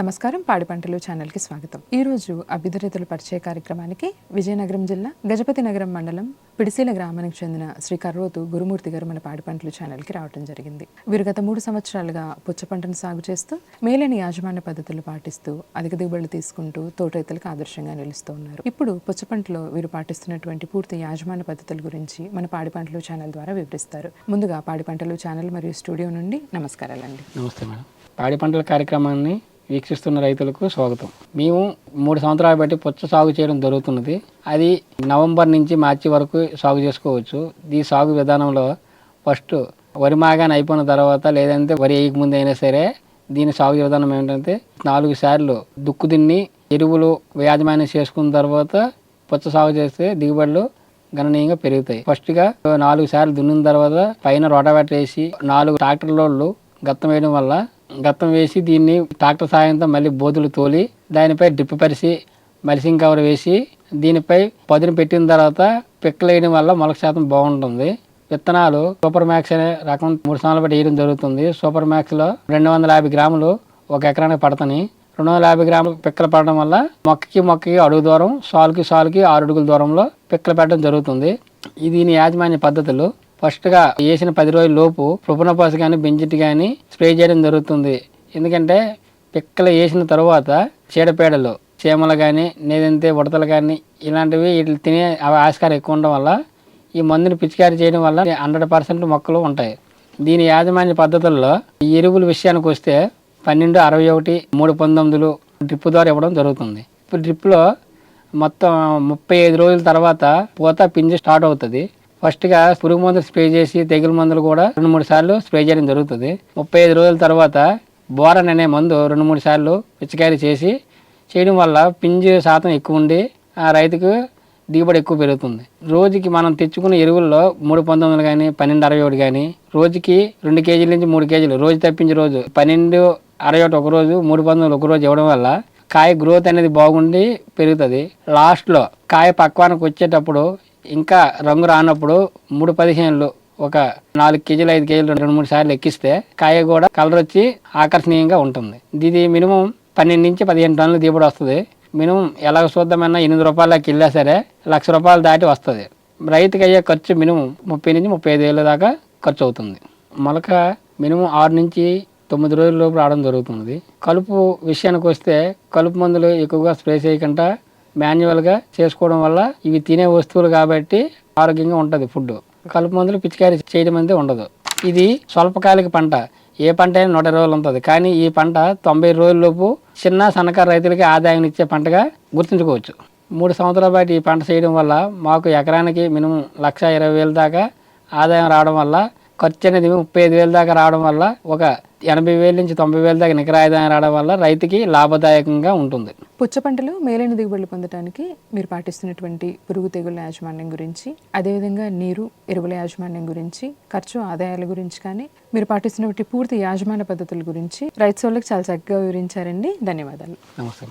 నమస్కారం. పాడి పంటలు ఛానల్కి స్వాగతం. ఈరోజు రోజు పరిచయ కార్యక్రమానికి విజయనగరం జిల్లా గజపతి నగరం మండలం పిడిసీల గ్రామానికి చెందిన శ్రీ కర్రోతు గురుమూర్తి గారు మన పాడి పంటలు ఛానల్కి రావడం జరిగింది. వీరు గత మూడు సంవత్సరాలుగా పుచ్చ పంటను సాగు చేస్తూ మేలని యాజమాన్య పద్ధతులు పాటిస్తూ అధిక దిగుబడులు తీసుకుంటూ తోట రైతులకు ఆదర్శంగా నిలుస్తూ ఉన్నారు. ఇప్పుడు పుచ్చ పంటలో వీరు పాటిస్తున్నటువంటి పూర్తి యాజమాన్య పద్ధతుల గురించి మన పాడి పంటలు ఛానల్ ద్వారా వివరిస్తారు. ముందుగా పాడి పంటలు ఛానల్ మరియు స్టూడియో నుండి నమస్కారాలండి. నమస్తే మేడం. పాడి పంటల కార్యక్రమాన్ని వీక్షిస్తున్న రైతులకు స్వాగతం. మేము మూడు సంవత్సరాలు బట్టి పుచ్చ సాగు చేయడం జరుగుతున్నది. అది నవంబర్ నుంచి మార్చి వరకు సాగు చేసుకోవచ్చు. ఈ సాగు విధానంలో ఫస్ట్ వరి మాగాని అయిపోయిన తర్వాత లేదంటే వరి వేయక ముందు అయినా సరే దీని సాగు విధానం ఏంటంటే నాలుగు సార్లు దుక్కు దిన్ని ఎరువులు యాజమాన్యం చేసుకున్న తర్వాత పుచ్చ సాగు చేస్తే దిగుబడులు గణనీయంగా పెరుగుతాయి. ఫస్ట్గా నాలుగు సార్లు దున్నిన తర్వాత పైన రోటవేటర్ వేసి నాలుగు ట్రాక్టర్ లోడ్లు గత్తం వేయడం వల్ల గత్తం వేసి దీన్ని ట్రాక్టర్ సాయంతో మళ్ళీ బోతులు తోలి దానిపై డిప్పు పరిసి మల్సింగ్ కవర్ వేసి దీనిపై పొదిని పెట్టిన తర్వాత పిక్కలు వేయడం వల్ల మొలక శాతం బాగుంటుంది. విత్తనాలు సూపర్ మ్యాక్స్ అనే రకం మూడు సంవత్సరాలు బట్టి వేయడం జరుగుతుంది. సూపర్ మ్యాక్స్లో రెండు వందల యాభై గ్రాములు ఒక ఎకరానికి పడతాయి రెండు వందల యాభై గ్రాములు పిక్కలు పడడం వల్ల మొక్కకి మొక్కకి అడుగు దూరం సాలుకి సాలుకి ఆరు అడుగుల దూరంలో పిక్కలు పెట్టడం జరుగుతుంది. ఇది దీని యాజమాన్య పద్ధతులు ఫస్ట్గా వేసిన పది రోజుల లోపు ప్రొపనపాస్ కానీ బెంజిట్ కానీ స్ప్రే చేయడం జరుగుతుంది. ఎందుకంటే పిక్కలు వేసిన తర్వాత చీడపీడలు చీమలు కానీ లేదంటే ఉడతలు కానీ ఇలాంటివి వీటిని తినే ఆస్కారం ఎక్కువ ఉండడం వల్ల ఈ మందుని పిచికారీ చేయడం వల్ల హండ్రెడ్ పర్సెంట్ మొక్కలు ఉంటాయి. దీని యాజమాన్య పద్ధతుల్లో ఈ ఎరువుల విషయానికి వస్తే పన్నెండు అరవై ఒకటి మూడు పంతొమ్మిదిలు డ్రిప్ ద్వారా ఇవ్వడం జరుగుతుంది. ఇప్పుడు డ్రిప్లో మొత్తం ముప్పై ఐదు రోజుల తర్వాత పూత పింజి స్టార్ట్ అవుతుంది. ఫస్ట్గా పురుగు మందులు స్ప్రే చేసి తెగులు మందులు కూడా రెండు మూడు సార్లు స్ప్రే చేయడం జరుగుతుంది. ముప్పై ఐదు రోజుల తర్వాత బోరన్ అనే మందు రెండు మూడు సార్లు పిచికారీ చేసి చేయడం వల్ల పింజు శాతం ఎక్కువ ఉండి ఆ రైతుకు దిగుబడి ఎక్కువ పెరుగుతుంది. రోజుకి మనం తెచ్చుకున్న ఎరువుల్లో మూడు పంతొమ్మిది కానీ పన్నెండు అరవై ఒకటి కానీ రోజుకి రెండు కేజీల నుంచి మూడు కేజీలు రోజు తప్పించి రోజు పన్నెండు అరవై ఒకటి ఒక రోజు మూడు పంతొమ్మిది ఒక రోజు ఇవ్వడం వల్ల కాయ గ్రోత్ అనేది బాగుండి పెరుగుతుంది. లాస్ట్లో కాయ పక్వానికి వచ్చేటప్పుడు ఇంకా రంగు రానప్పుడు మూడు పదిహేనులు ఒక నాలుగు కేజీలు ఐదు కేజీలు రెండు మూడు సార్లు ఎక్కిస్తే కాయ కూడా కలర్ వచ్చి ఆకర్షణీయంగా ఉంటుంది. ఇది మినిమం పన్నెండు నుంచి పదిహేను టన్నుల దిగుబడి వస్తుంది. మినిమం ఎలాగ చూద్దామన్నా ఎనిమిది రూపాయలకి వెళ్ళా సరే లక్ష రూపాయలు దాటి వస్తుంది. రైతుకి అయ్యే ఖర్చు మినిమం ముప్పై నుంచి ముప్పై ఐదు వేల దాకా ఖర్చు అవుతుంది. మొలక మినిమం ఆరు నుంచి తొమ్మిది రోజుల లోపు రావడం జరుగుతుంది. కలుపు విషయానికి వస్తే కలుపు మందులు ఎక్కువగా స్ప్రే చేయకుండా మాన్యువల్గా చేసుకోవడం వల్ల ఇవి తినే వస్తువులు కాబట్టి ఆరోగ్యంగా ఉంటుంది ఫుడ్ కలుపు మందులు పిచికారీ చేయడం అనేది ఉండదు. ఇది స్వల్పకాలిక పంట. ఏ పంట అయినా నూట రోజులు ఉంటుంది. కానీ ఈ పంట తొంభై రోజుల్లోపు చిన్న సన్నకారు రైతులకి ఆదాయం ఇచ్చే పంటగా గుర్తుంచుకోవచ్చు. మూడు సంవత్సరాల బట్టి ఈ పంట చేయడం వల్ల మాకు ఎకరానికి మినిమం లక్ష ఇరవై వేలు దాకా ఆదాయం రావడం వల్ల ఖర్చు అనేది ముప్పై ఐదు వేలు దాకా రావడం వల్ల ఒక ఎనభై వేల నుంచి తొంభై వేల దాకా నికర ఆదాయం రావడం వల్ల రైతుకి లాభదాయకంగా ఉంటుంది. పుచ్చ పంటలో మేలైన దిగుబడులు పొందడానికి మీరు పాటిస్తున్నటువంటి పురుగు తెగుళ్ళ యాజమాన్యం గురించి అదేవిధంగా నీరు ఎరువుల యాజమాన్యం గురించి ఖర్చు ఆదాయాల గురించి కానీ మీరు పాటిస్తున్నటువంటి పూర్తి యాజమాన్య పద్ధతుల గురించి రైతు సోళ్ళకి చాలా చక్కగా వివరించారండి. ధన్యవాదాలు. నమస్తే.